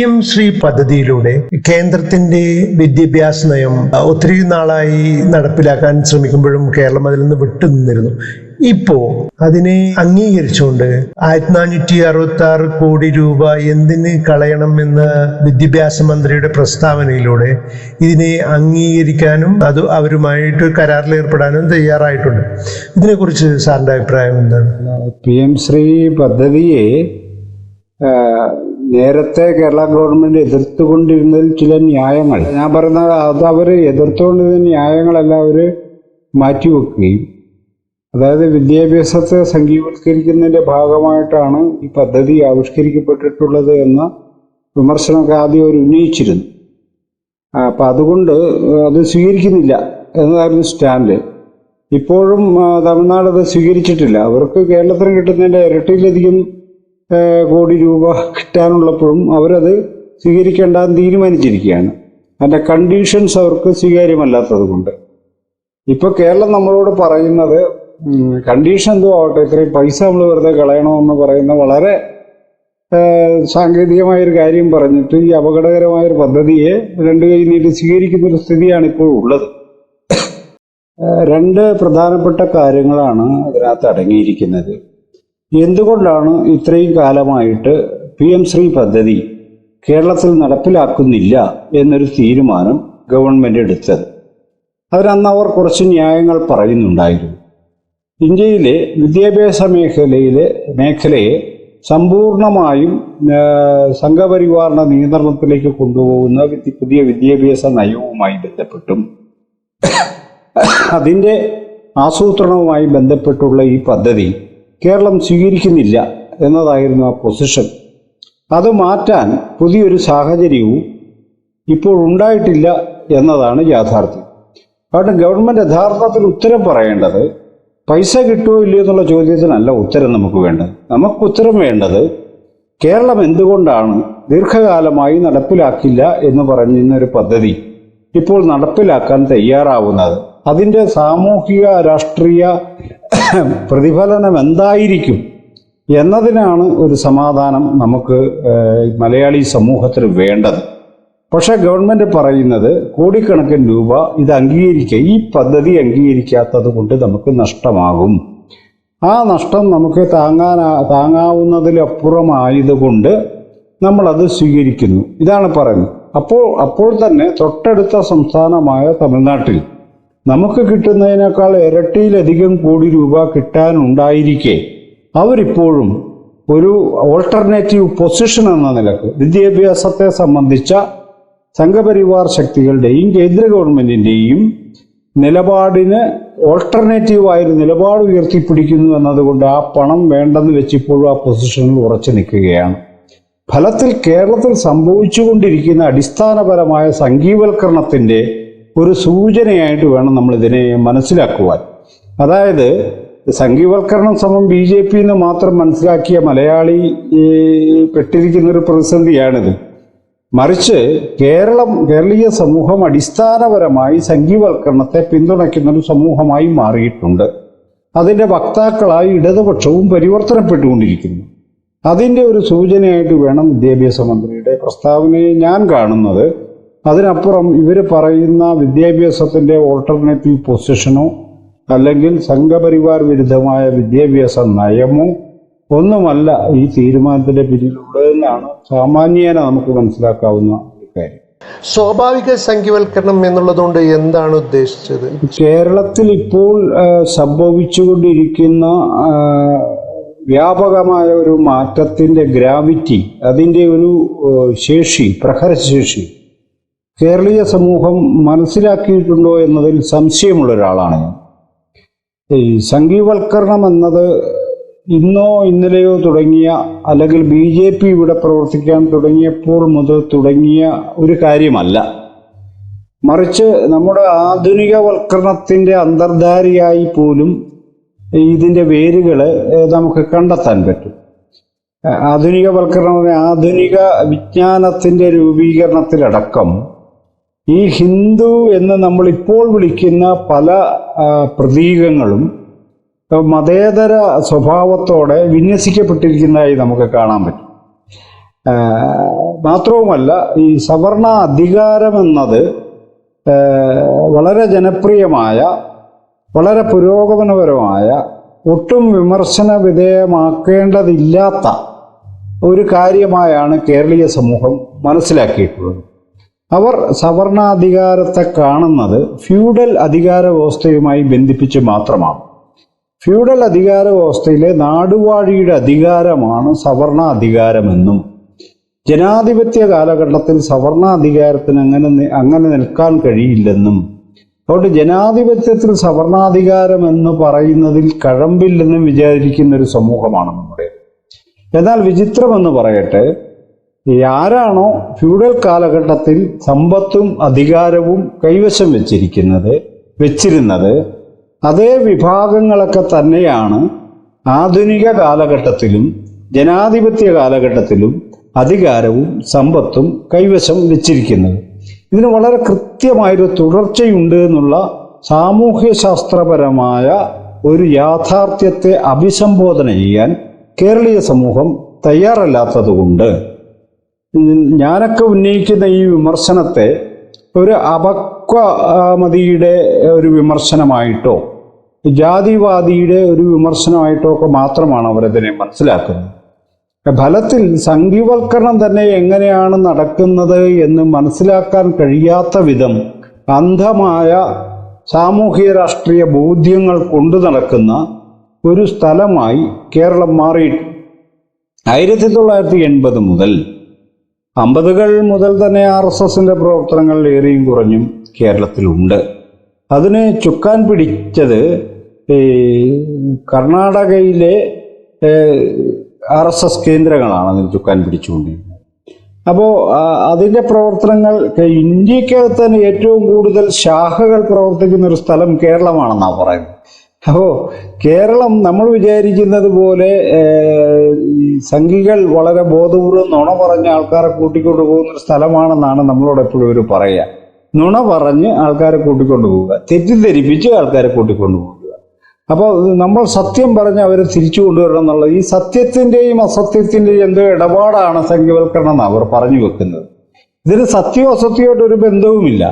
M Shri പദ്ധതിയിലൂടെ കേന്ദ്രത്തിന്റെ വിദ്യാഭ്യാസ നയം ഒത്തിരി നാളായി നടപ്പിലാക്കാൻ ശ്രമിക്കുമ്പോഴും കേരളം അതിൽ നിന്ന് വിട്ടുനിന്നിരുന്നു ഇപ്പോ അതിനെ അംഗീകരിച്ചുകൊണ്ട് ആയിരത്തി നാനൂറ്റി അറുപത്തി ആറ് കോടി രൂപ എന്തിന് കളയണം എന്ന വിദ്യാഭ്യാസ മന്ത്രിയുടെ പ്രസ്താവനയിലൂടെ ഇതിനെ അംഗീകരിക്കാനും അത് അവരുമായിട്ട് കരാറിൽ ഏർപ്പെടാനും തയ്യാറായിട്ടുണ്ട്. ഇതിനെക്കുറിച്ച് സാറിന്റെ അഭിപ്രായം എന്താണ്? പി എം ശ്രീ പദ്ധതിയെ നേരത്തെ കേരള ഗവൺമെന്റ് എതിർത്തുകൊണ്ടിരുന്നതിൽ ചില ന്യായങ്ങൾ. ഞാൻ പറയുന്ന അത് അവർ എതിർത്തുകൊണ്ടിരുന്ന ന്യായങ്ങളെല്ലാം അവർ മാറ്റിവെക്കുകയും അതായത് വിദ്യാഭ്യാസത്തെ സംഘീവത്കരിക്കുന്നതിന്റെ ഭാഗമായിട്ടാണ് ഈ പദ്ധതി ആവിഷ്കരിക്കപ്പെട്ടിട്ടുള്ളത് എന്ന വിമർശനമൊക്കെ ആദ്യം അവർ ഉന്നയിച്ചിരുന്നു. അപ്പം അതുകൊണ്ട് അത് സ്വീകരിക്കുന്നില്ല എന്നതായിരുന്നു സ്റ്റാൻഡ്. ഇപ്പോഴും തമിഴ്നാട് അത് സ്വീകരിച്ചിട്ടില്ല. അവർക്ക് കേരളത്തിന് കിട്ടുന്നതിന്റെ ഇരട്ടിയിലധികം കോടി രൂപ കിട്ടാനുള്ളപ്പോഴും അവരത് സ്വീകരിക്കേണ്ടെന്ന് തീരുമാനിച്ചിരിക്കുകയാണ്. അതിന്റെ കണ്ടീഷൻസ് അവർക്ക് സ്വീകാര്യമല്ലാത്തത് കൊണ്ട്. ഇപ്പോൾ കേരളം നമ്മളോട് പറയുന്നത് കണ്ടീഷൻ എന്തോ ആവട്ടെ ഇത്രയും പൈസ നമ്മൾ വെറുതെ കളയണമെന്ന് പറയുന്ന വളരെ സാങ്കേതികമായൊരു കാര്യം പറഞ്ഞിട്ട് ഈ അപകടകരമായൊരു പദ്ധതിയെ രണ്ട് കൈ നീട്ടി സ്വീകരിക്കുന്ന ഒരു സ്ഥിതിയാണ് ഇപ്പോൾ ഉള്ളത്. രണ്ട് പ്രധാനപ്പെട്ട കാര്യങ്ങളാണ് അതിനകത്ത് അടങ്ങിയിരിക്കുന്നത്. എന്തുകൊണ്ടാണ് ഇത്രയും കാലമായിട്ട് പി എം ശ്രീ പദ്ധതി കേരളത്തിൽ നടപ്പിലാക്കുന്നില്ല എന്നൊരു തീരുമാനം ഗവൺമെന്റ് എടുത്തത്? അതിനന്ന് അവർ കുറച്ച് ന്യായങ്ങൾ പറയുന്നുണ്ടായിരുന്നു. ഇന്ത്യയിലെ വിദ്യാഭ്യാസ മേഖലയിലെ മേഖലയെ സമ്പൂർണമായും സംഘപരിവാറിന്റെ നിയന്ത്രണത്തിലേക്ക് കൊണ്ടുപോകുന്ന പുതിയ വിദ്യാഭ്യാസ നയവുമായി ബന്ധപ്പെട്ടും അതിന്റെ ആസൂത്രണവുമായി ബന്ധപ്പെട്ടുള്ള ഈ പദ്ധതി കേരളം സ്വീകരിക്കുന്നില്ല എന്നതായിരുന്നു ആ പൊസിഷൻ അത് മാറ്റാൻ പുതിയൊരു സാഹചര്യവും ഇപ്പോൾ ഉണ്ടായിട്ടില്ല എന്നതാണ് യാഥാർത്ഥ്യം. അതുകൊണ്ട് ഗവൺമെന്റ് യഥാർത്ഥത്തിൽ ഉത്തരം പറയേണ്ടത് പൈസ കിട്ടുമോ ഇല്ലയോ എന്നുള്ള ചോദ്യത്തിനല്ല ഉത്തരം നമുക്ക് വേണ്ടത്. നമുക്ക് ഉത്തരം വേണ്ടത് കേരളം എന്തുകൊണ്ടാണ് ദീർഘകാലമായി നടപ്പിലാക്കില്ല എന്ന് പറഞ്ഞിരുന്ന ഒരു പദ്ധതി ഇപ്പോൾ നടപ്പിലാക്കാൻ തയ്യാറാവുന്നത്. അതിന്റെ സാമൂഹിക രാഷ്ട്രീയ പ്രതിഫലനം എന്തായിരിക്കും എന്നതിനാണ് ഒരു സമാധാനം നമുക്ക് മലയാളി സമൂഹത്തിന് വേണ്ടത്. പക്ഷേ ഗവൺമെന്റ് പറയുന്നത് കോടിക്കണക്കിന് രൂപ ഇത് അംഗീകരിക്കുക ഈ പദ്ധതി അംഗീകരിക്കാത്തത് കൊണ്ട് നമുക്ക് നഷ്ടമാകും. ആ നഷ്ടം നമുക്ക് താങ്ങാൻ താങ്ങാവുന്നതിലപ്പുറമായതുകൊണ്ട് നമ്മളത് സ്വീകരിക്കുന്നു. ഇതാണ് പറയുന്നത്. അപ്പോൾ അപ്പോൾ തന്നെ തൊട്ടടുത്ത സംസ്ഥാനമായ തമിഴ്നാട്ടിൽ നമുക്ക് കിട്ടുന്നതിനേക്കാൾ ഇരട്ടിയിലധികം കോടി രൂപ കിട്ടാനുണ്ടായിരിക്കെ. അവരിപ്പോഴും ഒരു ഓൾട്ടർനേറ്റീവ് പൊസിഷൻ എന്ന നിലയ്ക്ക് വിദ്യാഭ്യാസത്തെ സംബന്ധിച്ച സംഘപരിവാർ ശക്തികളുടെയും കേന്ദ്ര ഗവൺമെന്റിന്റെയും നിലപാടിന് ഓൾട്ടർനേറ്റീവായൊരു നിലപാട് ഉയർത്തിപ്പിടിക്കുന്നു എന്നതുകൊണ്ട് ആ പണം വേണ്ടെന്ന് വെച്ചിപ്പോഴും ആ പൊസിഷനിൽ ഉറച്ചു നിൽക്കുകയാണ്. ഫലത്തിൽ കേരളത്തിൽ സംഭവിച്ചുകൊണ്ടിരിക്കുന്ന അടിസ്ഥാനപരമായ സംഘീവൽക്കരണത്തിന്റെ ഒരു സൂചനയായിട്ട് വേണം നമ്മൾ ഇതിനെ മനസ്സിലാക്കുവാൻ. അതായത് സംഘീവൽക്കരണം സമം ബി ജെ പി എന്ന് മാത്രം മനസ്സിലാക്കിയ മലയാളി പെട്ടിരിക്കുന്ന ഒരു പ്രതിസന്ധിയാണിത്. മറിച്ച് കേരളം കേരളീയ സമൂഹം അടിസ്ഥാനപരമായി സംഘീവൽക്കരണത്തെ പിന്തുണയ്ക്കുന്ന ഒരു സമൂഹമായി മാറിയിട്ടുണ്ട്. അതിന്റെ വക്താക്കളായി ഇടതുപക്ഷവും പരിവർത്തനപ്പെട്ടുകൊണ്ടിരിക്കുന്നു. അതിന്റെ ഒരു സൂചനയായിട്ട് വേണം വിദ്യാഭ്യാസ മന്ത്രിയുടെ പ്രസ്താവനയെ ഞാൻ കാണുന്നത്. അതിനപ്പുറം ഇവർ പറയുന്ന വിദ്യാഭ്യാസത്തിന്റെ ഓൾട്ടർനേറ്റീവ് പൊസിഷനോ അല്ലെങ്കിൽ സംഘപരിവാർ വിരുദ്ധമായ വിദ്യാഭ്യാസ നയമോ ഒന്നുമല്ല ഈ തീരുമാനത്തിന്റെ പിന്നിലുള്ളതെന്നാണ് സാമാന്യേന നമുക്ക് മനസ്സിലാക്കാവുന്ന കാര്യം. സ്വാഭാവിക സംഖ്യവൽക്കരണം എന്നുള്ളതുകൊണ്ട് എന്താണ് ഉദ്ദേശിച്ചത്? കേരളത്തിൽ ഇപ്പോൾ സംഭവിച്ചുകൊണ്ടിരിക്കുന്ന വ്യാപകമായ ഒരു മാറ്റത്തിന്റെ ഗ്രാവിറ്റി അതിന്റെ ഒരു ശേഷി പ്രഹരശേഷി കേരളീയ സമൂഹം മനസ്സിലാക്കിയിട്ടുണ്ടോ എന്നതിൽ സംശയമുള്ള ഒരാളാണ് ഈ സംഘീവൽക്കരണം എന്നത് ഇന്നോ ഇന്നലെയോ തുടങ്ങിയ അല്ലെങ്കിൽ ബി ജെ പി ഇവിടെ പ്രവർത്തിക്കാൻ തുടങ്ങിയപ്പോൾ മുതൽ തുടങ്ങിയ ഒരു കാര്യമല്ല. മറിച്ച് നമ്മുടെ ആധുനികവൽക്കരണത്തിന്റെ അന്തർധാരിയായി പോലും ഇതിന്റെ വേരുകൾ നമുക്ക് കണ്ടെത്താൻ പറ്റും. ആധുനികവൽക്കരണം ആധുനിക വിജ്ഞാനത്തിന്റെ രൂപീകരണത്തിലടക്കം ഈ ഹിന്ദു എന്ന് നമ്മൾ ഇപ്പോൾ വിളിക്കുന്ന പല പ്രതീകങ്ങളും മതേതര സ്വഭാവത്തോടെ വിന്യസിക്കപ്പെട്ടിരിക്കുന്നതായി നമുക്ക് കാണാൻ പറ്റും. മാത്രവുമല്ല ഈ സവർണ അധികാരമെന്നത് വളരെ ജനപ്രിയമായ വളരെ പുരോഗമനപരമായ ഒട്ടും വിമർശന വിധേയമാക്കേണ്ടതില്ലാത്ത ഒരു കാര്യമായാണ് കേരളീയ സമൂഹം മനസ്സിലാക്കിയിട്ടുള്ളത്. അവർ സവർണാധികാരത്തെ കാണുന്നത് ഫ്യൂഡൽ അധികാര വ്യവസ്ഥയുമായി ബന്ധിപ്പിച്ച് മാത്രമാണ്. ഫ്യൂഡൽ അധികാര വ്യവസ്ഥയിലെ നാടുവാഴിയുടെ അധികാരമാണ് സവർണ അധികാരമെന്നും ജനാധിപത്യ കാലഘട്ടത്തിൽ സവർണ അധികാരത്തിന് അങ്ങനെ അങ്ങനെ നിൽക്കാൻ കഴിയില്ലെന്നും അതുകൊണ്ട് ജനാധിപത്യത്തിൽ സവർണാധികാരം എന്ന് പറയുന്നതിൽ കഴമ്പില്ലെന്നും വിചാരിക്കുന്ന ഒരു സമൂഹമാണ് നമ്മുടെ എന്നാൽ വിചിത്രമെന്ന് പറയട്ടെ ആരാണോ ഫ്യൂഡൽ കാലഘട്ടത്തിൽ സമ്പത്തും അധികാരവും കൈവശം വെച്ചിരിക്കുന്നത് വെച്ചിരുന്നത് അതേ വിഭാഗങ്ങളൊക്കെ തന്നെയാണ് ആധുനിക കാലഘട്ടത്തിലും ജനാധിപത്യ കാലഘട്ടത്തിലും അധികാരവും സമ്പത്തും കൈവശം വെച്ചിരിക്കുന്നത്. ഇതിന് വളരെ കൃത്യമായൊരു തുടർച്ചയുണ്ട് എന്നുള്ള സാമൂഹ്യശാസ്ത്രപരമായ ഒരു യാഥാർത്ഥ്യത്തെ അഭിസംബോധന ചെയ്യാൻ കേരളീയ സമൂഹം തയ്യാറല്ലാത്തതുകൊണ്ട് ഞാനൊക്കെ ഉന്നയിക്കുന്ന ഈ വിമർശനത്തെ ഒരു അപക്വമതിയുടെ ഒരു വിമർശനമായിട്ടോ ജാതിവാദിയുടെ ഒരു വിമർശനമായിട്ടോ ഒക്കെ മാത്രമാണ് അവരതിനെ മനസ്സിലാക്കുന്നത്. ഫലത്തിൽ സംഘീവൽക്കരണം തന്നെ എങ്ങനെയാണ് നടക്കുന്നത് എന്ന് മനസ്സിലാക്കാൻ കഴിയാത്ത വിധം അന്ധമായ സാമൂഹിക രാഷ്ട്രീയ ബോധ്യങ്ങൾ കൊണ്ടു നടക്കുന്ന ഒരു സ്ഥലമായി കേരളം മാറിയിട്ടുണ്ട് ആയിരത്തി തൊള്ളായിരത്തി എൺപത് മുതൽ അമ്പതുകൾ മുതൽ തന്നെ ആർ എസ് എസിന്റെ പ്രവർത്തനങ്ങൾ ഏറെയും കുറഞ്ഞും കേരളത്തിലുണ്ട്. അതിന് ചുക്കാൻ പിടിച്ചത് ഈ കർണാടകയിലെ ആർ എസ് എസ് കേന്ദ്രങ്ങളാണ് അതിന് ചുക്കാൻ പിടിച്ചുകൊണ്ടിരുന്നത്. അപ്പോൾ അതിന്റെ പ്രവർത്തനങ്ങൾ ഇന്ത്യക്കകത്ത് തന്നെ ഏറ്റവും കൂടുതൽ ശാഖകൾ പ്രവർത്തിക്കുന്ന ഒരു സ്ഥലം കേരളമാണെന്നാണ് പറയുന്നത്. അപ്പോൾ കേരളം നമ്മൾ വിചാരിക്കുന്നത് പോലെ സംഘികൾ വളരെ ബോധപൂർവം നുണ പറഞ്ഞ ആൾക്കാരെ കൂട്ടിക്കൊണ്ടു പോകുന്ന ഒരു സ്ഥലമാണെന്നാണ് നമ്മളോട് എപ്പോഴും ഇവർ പറയുക നുണ പറഞ്ഞ് ആൾക്കാരെ കൂട്ടിക്കൊണ്ടു പോവുക. തെറ്റിദ്ധരിപ്പിച്ച് ആൾക്കാരെ കൂട്ടിക്കൊണ്ടു പോവുക. അപ്പോൾ നമ്മൾ സത്യം പറഞ്ഞ് അവരെ തിരിച്ചു കൊണ്ടുവരണം എന്നുള്ളത് ഈ സത്യത്തിന്റെയും അസത്യത്തിന്റെയും എന്തോ ഇടപാടാണ് സംഘവൽക്കരണം എന്ന് അവർ പറഞ്ഞു വെക്കുന്നത്. ഇതിന് സത്യവും അസത്യമായിട്ട് ബന്ധവുമില്ല.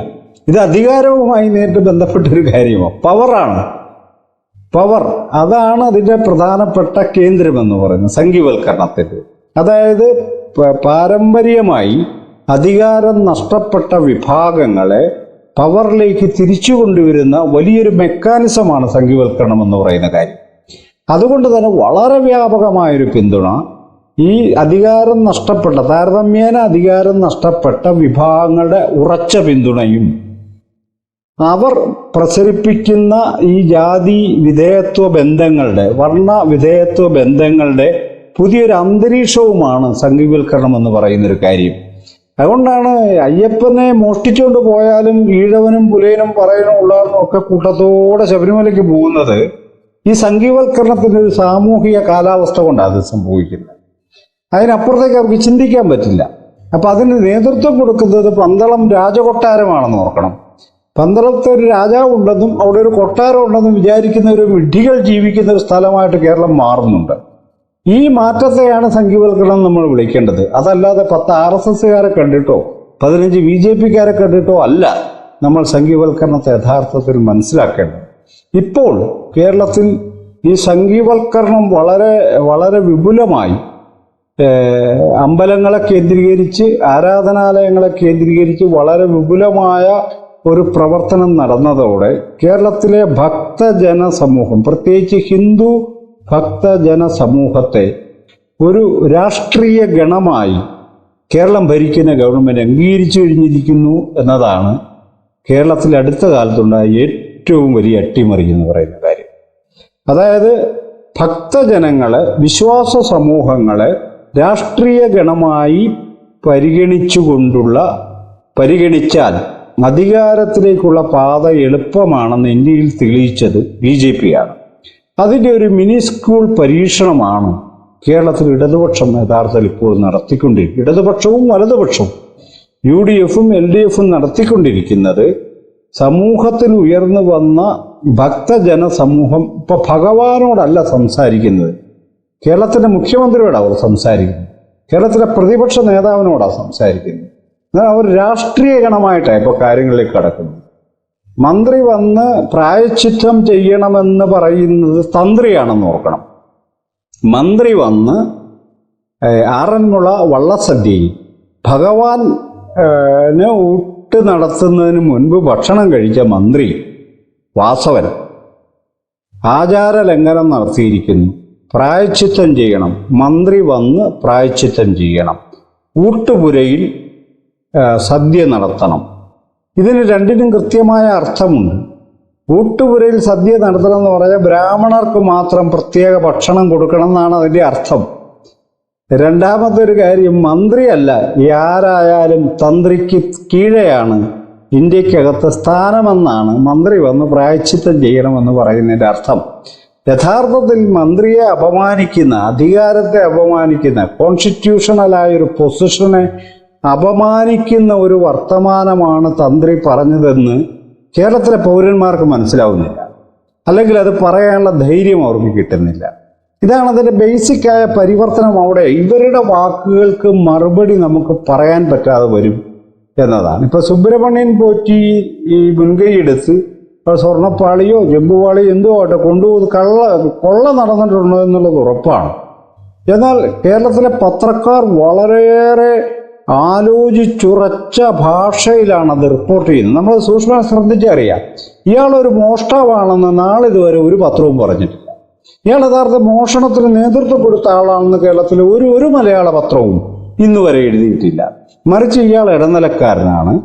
ഇത് അധികാരവുമായി നേരിട്ട് ബന്ധപ്പെട്ട ഒരു കാര്യമാണ്. പവറാണ്. പവർ അതാണ് അതിന്റെ പ്രധാനപ്പെട്ട കേന്ദ്രമെന്ന് പറയുന്നത് സംഘീവൽക്കരണത്തിന്റെ അതായത് പാരമ്പര്യമായി അധികാരം നഷ്ടപ്പെട്ട വിഭാഗങ്ങളെ പവറിലേക്ക് തിരിച്ചു കൊണ്ടുവരുന്ന വലിയൊരു മെക്കാനിസമാണ് സംഘീവൽക്കരണം എന്ന് പറയുന്ന കാര്യം. അതുകൊണ്ട് തന്നെ വളരെ വ്യാപകമായൊരു പിന്തുണ ഈ അധികാരം നഷ്ടപ്പെട്ട താരതമ്യേന അധികാരം നഷ്ടപ്പെട്ട വിഭാഗങ്ങളുടെ ഉറച്ച പിന്തുണയും അവർ പ്രചരിപ്പിക്കുന്ന ഈ ജാതി വിധേയത്വ ബന്ധങ്ങളുടെ വർണ വിധേയത്വ ബന്ധങ്ങളുടെ പുതിയൊരു അന്തരീക്ഷവുമാണ് സംഘീവൽക്കരണം എന്ന് പറയുന്ന ഒരു കാര്യം. അതുകൊണ്ടാണ് അയ്യപ്പനെ മോഷ്ടിച്ചുകൊണ്ട് പോയാലും ഈഴവനും പുലയനും പറയനും ഉള്ളവരും ഒക്കെ കൂട്ടത്തോടെ ശബരിമലയ്ക്ക് പോകുന്നത് ഈ സംഘീവൽക്കരണത്തിന്റെ ഒരു സാമൂഹിക കാലാവസ്ഥ കൊണ്ടാണ് അത് സംഭവിക്കുന്നത്. അതിനപ്പുറത്തേക്ക് അവർക്ക് ചിന്തിക്കാൻ പറ്റില്ല. അപ്പൊ അതിന് നേതൃത്വം കൊടുക്കുന്നത് പന്തളം രാജകൊട്ടാരമാണെന്ന് ഓർക്കണം. പന്തളത്ത് ഒരു രാജാവ് ഉണ്ടെന്നും അവിടെ ഒരു കൊട്ടാരം ഉണ്ടെന്നും വിചാരിക്കുന്ന ഒരു വിഡ്ഢികൾ ജീവിക്കുന്ന ഒരു സ്ഥലമായിട്ട് കേരളം മാറുന്നുണ്ട്. ഈ മാറ്റത്തെയാണ് സംഘീവൽക്കരണം നമ്മൾ വിളിക്കേണ്ടത്. അതല്ലാതെ പത്ത് ആർ എസ് എസ്സുകാരെ കണ്ടിട്ടോ പതിനഞ്ച് ബി ജെ പിക്കാരെ കണ്ടിട്ടോ അല്ല നമ്മൾ സംഘീവൽക്കരണത്തെ യഥാർത്ഥത്തിൽ മനസ്സിലാക്കേണ്ടത്. ഇപ്പോൾ കേരളത്തിൽ ഈ സംഘീവൽക്കരണം വളരെ വളരെ വിപുലമായി അമ്പലങ്ങളെ കേന്ദ്രീകരിച്ച് ആരാധനാലയങ്ങളെ കേന്ദ്രീകരിച്ച് വളരെ വിപുലമായ ഒരു പ്രവർത്തനം നടന്നതോടെ കേരളത്തിലെ ഭക്തജന സമൂഹം പ്രത്യേകിച്ച് ഹിന്ദു ഭക്തജന സമൂഹത്തെ ഒരു രാഷ്ട്രീയ ഗണമായി കേരളം ഭരിക്കുന്ന ഗവൺമെന്റ് അംഗീകരിച്ചു കഴിഞ്ഞിരിക്കുന്നു എന്നതാണ് കേരളത്തിൽ അടുത്ത കാലത്തുണ്ടായ ഏറ്റവും വലിയ അട്ടിമറി എന്ന് പറയുന്ന കാര്യം. അതായത് ഭക്തജനങ്ങളെ വിശ്വാസ സമൂഹങ്ങളെ രാഷ്ട്രീയ ഗണമായി പരിഗണിച്ചുകൊണ്ടുള്ള പരിഗണിച്ചാൽ അധികാരത്തിലേക്കുള്ള പാത എളുപ്പമാണെന്ന് ഇന്ത്യയിൽ തെളിയിച്ചത് ബി ജെ പി ആണ്. അതിന്റെ ഒരു മിനി സ്കൂൾ പരീക്ഷണമാണ് കേരളത്തിൽ ഇടതുപക്ഷം യഥാർത്ഥത്തിൽ ഇപ്പോൾ നടത്തിക്കൊണ്ടിരിക്കുന്നത് ഇടതുപക്ഷവും വലതുപക്ഷവും യു ഡി എഫും എൽ ഡി എഫും നടത്തിക്കൊണ്ടിരിക്കുന്നത് സമൂഹത്തിൽ ഉയർന്നു വന്ന ഭക്തജന സമൂഹം ഇപ്പൊ ഭഗവാനോടല്ല സംസാരിക്കുന്നത്. കേരളത്തിന്റെ മുഖ്യമന്ത്രിയോടാണ് അവർ സംസാരിക്കുന്നത്. കേരളത്തിലെ പ്രതിപക്ഷ നേതാവിനോടാണ് സംസാരിക്കുന്നത്. അവർ രാഷ്ട്രീയ ഗണമായിട്ടാണ് ഇപ്പോൾ കാര്യങ്ങളിൽ കിടക്കുന്നത്. മന്ത്രി വന്ന് പ്രായച്ചിത്തം ചെയ്യണമെന്ന് പറയുന്നത് തന്ത്രിയാണെന്ന് ഓർക്കണം. മന്ത്രി വന്ന് ആറന്മുള വള്ളസദ്യയിൽ ഭഗവാൻ ഊട്ട് നടത്തുന്നതിന് മുൻപ് ഭക്ഷണം കഴിച്ച മന്ത്രി വാസവൻ. ആചാര ലംഘനം നടത്തിയിരിക്കുന്നു. പ്രായച്ചിത്തം ചെയ്യണം. മന്ത്രി വന്ന് പ്രായച്ചിത്തം ചെയ്യണം. ഊട്ടുപുരയിൽ സദ്യ നടത്തണം. ഇതിന് രണ്ടിനും കൃത്യമായ അർത്ഥമുണ്ട്. കൂട്ടുപുരയിൽ സദ്യ നടത്തണം എന്ന് പറഞ്ഞാൽ ബ്രാഹ്മണർക്ക് മാത്രം പ്രത്യേക ഭക്ഷണം കൊടുക്കണം എന്നാണ് അതിന്റെ അർത്ഥം. രണ്ടാമത്തെ ഒരു കാര്യം മന്ത്രിയല്ല ആരായാലും തന്ത്രിക്ക് കീഴെയാണ് ഇന്ത്യക്കകത്ത് സ്ഥാനമെന്നാണ് മന്ത്രി വന്ന് പ്രായച്ചിത്തം ചെയ്യണമെന്ന് പറയുന്നതിന്റെ അർത്ഥം. യഥാർത്ഥത്തിൽ മന്ത്രിയെ അപമാനിക്കുന്ന അധികാരത്തെ അപമാനിക്കുന്ന കോൺസ്റ്റിറ്റ്യൂഷണലായ ഒരു പൊസിഷനെ അപമാനിക്കുന്ന ഒരു വർത്തമാനമാണ് തന്ത്രി പറഞ്ഞതെന്ന് കേരളത്തിലെ പൗരന്മാർക്ക് മനസ്സിലാവുന്നില്ല. അല്ലെങ്കിൽ അത് പറയാനുള്ള ധൈര്യം അവർക്ക് കിട്ടുന്നില്ല. ഇതാണ് അതിന്റെ ബേസിക്കായ പരിവർത്തനം അവിടെ. ഇവരുടെ വാക്കുകൾക്ക് മറുപടി നമുക്ക് പറയാൻ പറ്റാതെ വരും എന്നതാണ്. ഇപ്പൊ സുബ്രഹ്മണ്യൻ പോറ്റി ഈ മുൻകൈയെടുത്ത് സ്വർണപ്പാളിയോ ജമ്പുവാളിയോ എന്തോ ആട്ടെ കൊണ്ടുപോകുന്നത് കള്ള കൊള്ള നടന്നിട്ടുണ്ടോ എന്നുള്ളത് ഉറപ്പാണ്. എന്നാൽ കേരളത്തിലെ പത്രക്കാർ വളരെയേറെ ആലോചിച്ചുറച്ച ഭാഷയിലാണ് അത് റിപ്പോർട്ട് ചെയ്യുന്നത് നമ്മൾ സൂക്ഷ്മം ശ്രദ്ധിച്ചറിയാം ഇയാളൊരു മോഷ്ടാവാണെന്ന് നാളിതുവരെ ഒരു പത്രവും പറഞ്ഞിട്ടില്ല. ഇയാൾ യഥാർത്ഥ മോഷണത്തിന് നേതൃത്വം കൊടുത്ത ആളാണെന്ന് കേരളത്തിലെ ഒരു ഒരു മലയാള പത്രവും ഇന്ന് വരെ എഴുതിയിട്ടില്ല. മറിച്ച് ഇയാൾ ഇടനിലക്കാരനാണ്.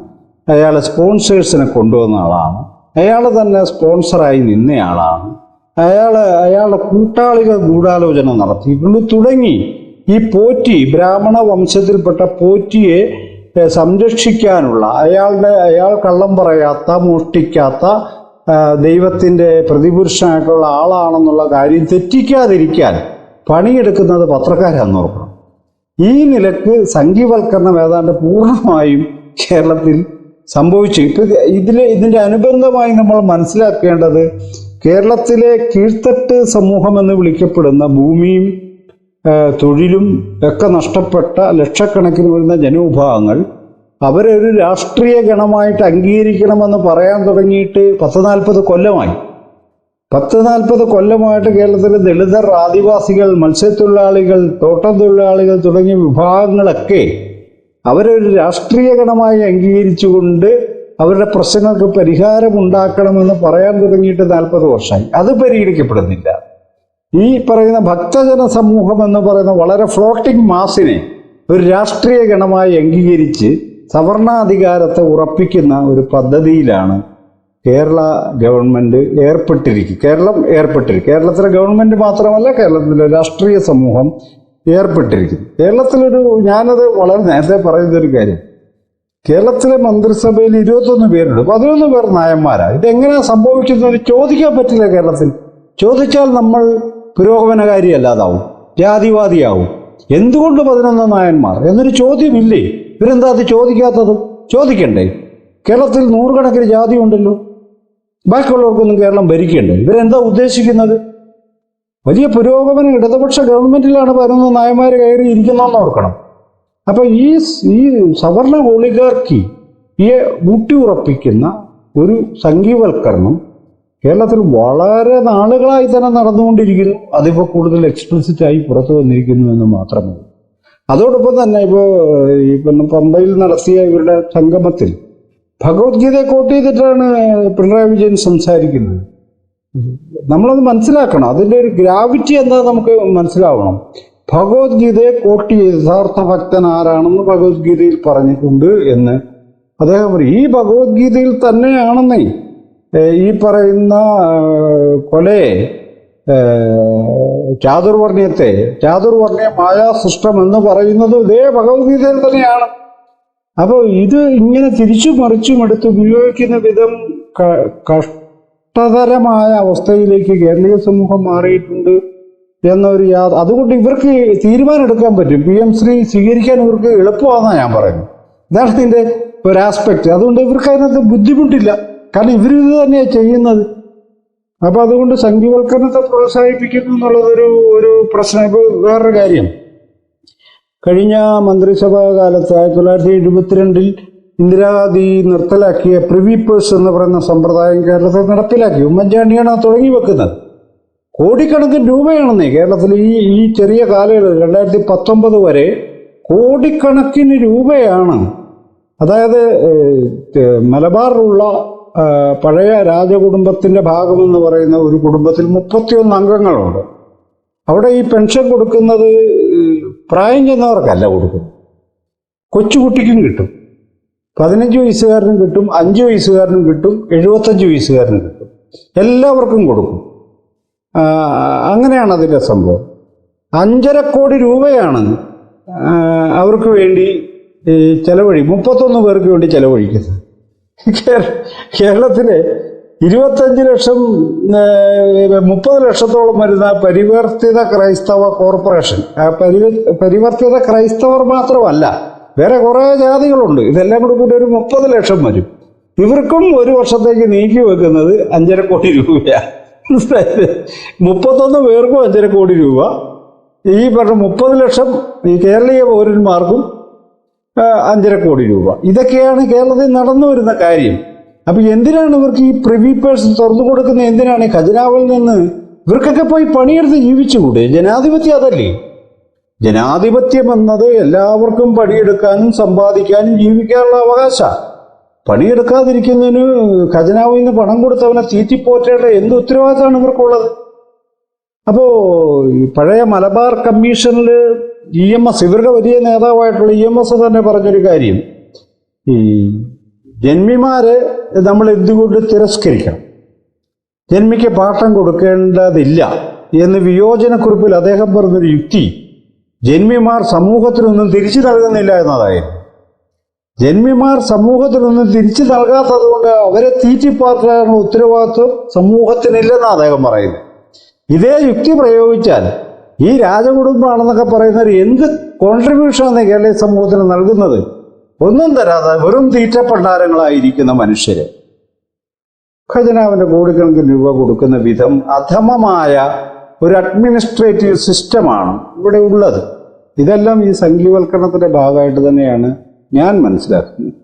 അയാൾ സ്പോൺസേഴ്സിനെ കൊണ്ടുവന്ന ആളാണ്. അയാൾ തന്നെ സ്പോൺസറായി നിന്നയാളാണ് അയാൾ അയാളുടെ കൂട്ടാളികൾ ഗൂഢാലോചന നടത്തിയിട്ടുണ്ട് തുടങ്ങി. ഈ പോറ്റി ബ്രാഹ്മണ വംശത്തിൽപ്പെട്ട പോറ്റിയെ സംരക്ഷിക്കാനുള്ള അയാളുടെ അയാൾ കള്ളം പറയാത്ത മോഷ്ടിക്കാത്ത ദൈവത്തിന്റെ പ്രതിപുരുഷനായിട്ടുള്ള ആളാണെന്നുള്ള കാര്യം തെറ്റിക്കാതിരിക്കാൻ പണിയെടുക്കുന്നത് പത്രക്കാരാന്ന് ഓർക്കണം. ഈ നിലയ്ക്ക് സംഘീവൽക്കരണം ഏതാണ്ട് പൂർണമായും കേരളത്തിൽ സംഭവിച്ചു. ഇപ്പൊ ഇതിൽ ഇതിന്റെ അനുബന്ധമായി നമ്മൾ മനസ്സിലാക്കേണ്ടത് കേരളത്തിലെ കീഴ്ത്തട്ട് സമൂഹം എന്ന് വിളിക്കപ്പെടുന്ന ഭൂമിയും തൊഴിലും ഒക്കെ നഷ്ടപ്പെട്ട ലക്ഷക്കണക്കിന് വരുന്ന ജനവിഭാഗങ്ങൾ അവരെ ഒരു രാഷ്ട്രീയ ഗണമായിട്ട് അംഗീകരിക്കണമെന്ന് പറയാൻ തുടങ്ങിയിട്ട് പത്ത് നാൽപ്പത് കൊല്ലമായി. പത്ത് നാൽപ്പത് കൊല്ലമായിട്ട് കേരളത്തിലെ ദളിതർ ആദിവാസികൾ മത്സ്യത്തൊഴിലാളികൾ തോട്ടം തൊഴിലാളികൾ തുടങ്ങിയ വിഭാഗങ്ങളൊക്കെ അവരൊരു രാഷ്ട്രീയ ഗണമായി അംഗീകരിച്ചുകൊണ്ട് അവരുടെ പ്രശ്നങ്ങൾക്ക് പരിഹാരമുണ്ടാക്കണമെന്ന് പറയാൻ തുടങ്ങിയിട്ട് നാൽപ്പത് വർഷമായി. അത് പരിഗണിക്കപ്പെടുന്നില്ല. ഈ പറയുന്ന ഭക്തജന സമൂഹം എന്ന് പറയുന്ന വളരെ ഫ്ലോട്ടിംഗ് മാസിനെ ഒരു രാഷ്ട്രീയ ഗണമായി അംഗീകരിച്ച് സവർണാധികാരത്തെ ഉറപ്പിക്കുന്ന ഒരു പദ്ധതിയിലാണ് കേരള ഗവൺമെന്റ് ഏർപ്പെട്ടിരിക്കും കേരളം ഏർപ്പെട്ടിരിക്കും കേരളത്തിലെ ഗവൺമെന്റ് മാത്രമല്ല കേരളത്തിലെ രാഷ്ട്രീയ സമൂഹം ഏർപ്പെട്ടിരിക്കുന്നു. കേരളത്തിലൊരു ഞാനത് വളരെ നേരത്തെ പറയുന്ന ഒരു കാര്യം. കേരളത്തിലെ മന്ത്രിസഭയിൽ ഇരുപത്തൊന്ന് പേരുണ്ട്. പതിനൊന്ന് പേർ നായന്മാരാണ് ഇതെങ്ങനെയാണ് സംഭവിക്കുന്നത് ചോദിക്കാൻ പറ്റില്ല കേരളത്തിൽ. ചോദിച്ചാൽ നമ്മൾ പുരോഗമനകാരിയല്ലാതാവും ജാതിവാദിയാവും. എന്തുകൊണ്ട് പതിനൊന്ന് നായന്മാർ? എന്നൊരു ചോദ്യമില്ലേ? ഇവരെന്താ അത് ചോദിക്കാത്തത്? ചോദിക്കണ്ടേ. കേരളത്തിൽ നൂറുകണക്കിന് ജാതി ഉണ്ടല്ലോ. ബാക്കിയുള്ളവർക്കൊന്നും കേരളം ഭരിക്കണ്ടേ? ഇവരെന്താ ഉദ്ദേശിക്കുന്നത്? വലിയ പുരോഗമന ഇടതുപക്ഷ ഗവൺമെന്റിലാണ് പതിനൊന്ന് നായന്മാർ കയറി ഇരിക്കുന്നതെന്ന് ഓർക്കണം. അപ്പൊ ഈ ഈ സവർണ ഈ ഊട്ടിയുറപ്പിക്കുന്ന ഒരു സംഘീവൽക്കരണം കേരളത്തിൽ വളരെ നാളുകളായി തന്നെ നടന്നുകൊണ്ടിരിക്കുന്നു. അതിപ്പോൾ കൂടുതൽ എക്സ്പ്ലിസിറ്റ് ആയി പുറത്തു വന്നിരിക്കുന്നു എന്ന് മാത്രമേ അതോടൊപ്പം തന്നെ ഇപ്പോൾ ഈ പിന്നെ പമ്പയിൽ നടത്തിയ ഇവരുടെ സംഗമത്തിൽ ഭഗവത്ഗീതയെ കോട്ട് ചെയ്തിട്ടാണ് പിണറായി വിജയൻ സംസാരിക്കുന്നത്. നമ്മളത് മനസ്സിലാക്കണം. അതിന്റെ ഒരു ഗ്രാവിറ്റി എന്താ നമുക്ക് മനസ്സിലാവണം. ഭഗവത്ഗീതയെ കോട്ട് ചെയ്ത് യഥാർത്ഥ ഭക്തൻ ആരാണെന്ന് ഭഗവത്ഗീതയിൽ പറഞ്ഞിട്ടുണ്ട് എന്ന്. അദ്ദേഹം പറയും ഈ ഭഗവത്ഗീതയിൽ തന്നെയാണെന്നേ ഈ പറയുന്ന കൊലയെ ചാതുർവർണയത്തെ ചാതുർവർണയ മായാസൃഷ്ടം എന്ന് പറയുന്നത് ഇതേ ഭഗവത്ഗീതയിൽ തന്നെയാണ്. അപ്പോൾ ഇത് ഇങ്ങനെ തിരിച്ചു മറിച്ചും എടുത്ത് ഉപയോഗിക്കുന്ന വിധം കഷ്ടതരമായ അവസ്ഥയിലേക്ക് കേരളീയ സമൂഹം മാറിയിട്ടുണ്ട് എന്നൊരു യാ അതുകൊണ്ട് ഇവർക്ക് തീരുമാനം എടുക്കാൻ പറ്റും. പി എം ശ്രീ സ്വീകരിക്കാൻ ഇവർക്ക് എളുപ്പമാണെന്നാണ് ഞാൻ പറയുന്നത്. ഇതാണ് ഇതിന്റെ ഒരു ആസ്പെക്ട്. അതുകൊണ്ട് ഇവർക്ക് അതിനകത്ത് ബുദ്ധിമുട്ടില്ല. കാരണം ഇവർ ഇത് തന്നെയാണ് ചെയ്യുന്നത്. അപ്പൊ അതുകൊണ്ട് സംഖ്യവൽക്കരണത്തെ പ്രോത്സാഹിപ്പിക്കുന്നു എന്നുള്ളതൊരു ഒരു പ്രശ്നം. ഇപ്പൊ വേറൊരു കാര്യം. കഴിഞ്ഞ മന്ത്രിസഭാ കാലത്ത് ആയിരത്തി തൊള്ളായിരത്തി എഴുപത്തിരണ്ടിൽ ഇന്ദിരാഗാന്ധി നിർത്തലാക്കിയ പ്രിവി പേഴ്സ് എന്ന് പറയുന്ന സമ്പ്രദായം കേരളത്തിൽ നടപ്പിലാക്കി. ഉമ്മൻചാണ്ടിയാണ് ആ തുടങ്ങി വെക്കുന്നത്. കോടിക്കണക്കിന് രൂപയാണെന്നേ കേരളത്തിൽ ഈ ഈ ചെറിയ കാലയളവ് രണ്ടായിരത്തി പത്തൊമ്പത് വരെ കോടിക്കണക്കിന് രൂപയാണ്. അതായത് മലബാറിലുള്ള പഴയ രാജകുടുംബത്തിന്റെ ഭാഗമെന്ന് പറയുന്ന ഒരു കുടുംബത്തിൽ മുപ്പത്തിയൊന്ന് അംഗങ്ങളുണ്ട്. അവിടെ ഈ പെൻഷൻ കൊടുക്കുന്നത് പ്രായം ചെന്നവർക്കല്ല കൊടുക്കും കൊച്ചുകുട്ടിക്കും കിട്ടും. പതിനഞ്ച് വയസ്സുകാരനും കിട്ടും അഞ്ച് വയസ്സുകാരനും കിട്ടും എഴുപത്തഞ്ച് വയസ്സുകാരനും കിട്ടും. എല്ലാവർക്കും കൊടുക്കും. അങ്ങനെയാണ് അതിന്റെ സംഭവം. അഞ്ചര കോടി രൂപയാണ് അവർക്ക് വേണ്ടി ചെലവഴി മുപ്പത്തൊന്ന് പേർക്ക് വേണ്ടി ചെലവഴിക്കുന്നത്. കേരളത്തിലെ ഇരുപത്തഞ്ച് ലക്ഷം മുപ്പത് ലക്ഷത്തോളം വരുന്ന പരിവർത്തിത ക്രൈസ്തവ കോർപ്പറേഷൻ. പരിവർത്തിത ക്രൈസ്തവർ മാത്രമല്ല വേറെ കുറേ ജാതികളുണ്ട്. ഇതെല്ലാം കൂടി കൂടി ഒരു മുപ്പത് ലക്ഷം വരും. ഇവർക്കും ഒരു വർഷത്തേക്ക് നീക്കി വെക്കുന്നത് അഞ്ചര കോടി രൂപയാണ്? മുപ്പത്തൊന്ന് പേർക്കും അഞ്ചര കോടി രൂപ. ഈ പറഞ്ഞ മുപ്പത് ലക്ഷം ഈ കേരളീയ പൗരന്മാർക്കും അഞ്ചര കോടി രൂപ. ഇതൊക്കെയാണ് കേരളത്തിൽ നടന്നു വരുന്ന കാര്യം. അപ്പൊ എന്തിനാണ് ഇവർക്ക് ഈ പ്രിവി പേഴ്സ് തുറന്നു കൊടുക്കുന്ന എന്തിനാണ് ഖജനാവിൽ നിന്ന് ഇവർക്കൊക്കെ പോയി പണിയെടുത്ത് ജീവിച്ചുകൂടെ? ജനാധിപത്യം അതല്ലേ. ജനാധിപത്യം എന്നത് എല്ലാവർക്കും പണിയെടുക്കാനും സമ്പാദിക്കാനും ജീവിക്കാനുള്ള അവകാശ. പണിയെടുക്കാതിരിക്കുന്നതിന് ഖജനാവിൽ നിന്ന് പണം കൊടുത്തവനെ തീറ്റിപ്പോറ്റേണ്ട എന്ത് ഉത്തരവാദിത്തമാണ് ഇവർക്കുള്ളത്? അപ്പോൾ പഴയ മലബാർ കമ്മീഷനിൽ ഇ എം എസ് ഇവരുടെ വലിയ നേതാവായിട്ടുള്ള ഇ എം എസ് തന്നെ പറഞ്ഞൊരു കാര്യം. ഈ ജന്മിമാരെ നമ്മൾ എന്തുകൊണ്ട് തിരസ്കരിക്കണം? ജന്മിക്ക് പാട്ടം കൊടുക്കേണ്ടതില്ല എന്ന് വിയോജനക്കുറിപ്പിൽ അദ്ദേഹം പറഞ്ഞൊരു യുക്തി. ജന്മിമാർ സമൂഹത്തിനൊന്നും തിരിച്ചു നൽകുന്നില്ല എന്നതായിരുന്നു. ജന്മിമാർ സമൂഹത്തിനൊന്നും തിരിച്ചു നൽകാത്തത് കൊണ്ട് അവരെ തീറ്റിപ്പാർക്കാനുള്ള ഉത്തരവാദിത്വം സമൂഹത്തിനില്ലെന്ന് അദ്ദേഹം പറയുന്നു ഇതേ യുക്തി പ്രയോഗിച്ചാൽ ഈ രാജകുടുംബമാണെന്നൊക്കെ പറയുന്നവർ എന്ത് കോൺട്രിബ്യൂഷനാണ് കേരളീയ സമൂഹത്തിന് നൽകുന്നത്? ഒന്നും തരാതെ വെറും തീറ്റപ്പണ്ടാരങ്ങളായിരിക്കുന്ന മനുഷ്യര്. ഖജനാവിന്റെ കോടിക്കണക്കിന് രൂപ കൊടുക്കുന്ന വിധം അധമമായ ഒരു അഡ്മിനിസ്ട്രേറ്റീവ് സിസ്റ്റമാണ് ഇവിടെ ഉള്ളത്. ഇതെല്ലാം ഈ സംഘീവൽക്കരണത്തിന്റെ ഭാഗമായിട്ട് തന്നെയാണ് ഞാൻ മനസ്സിലാക്കുന്നത്.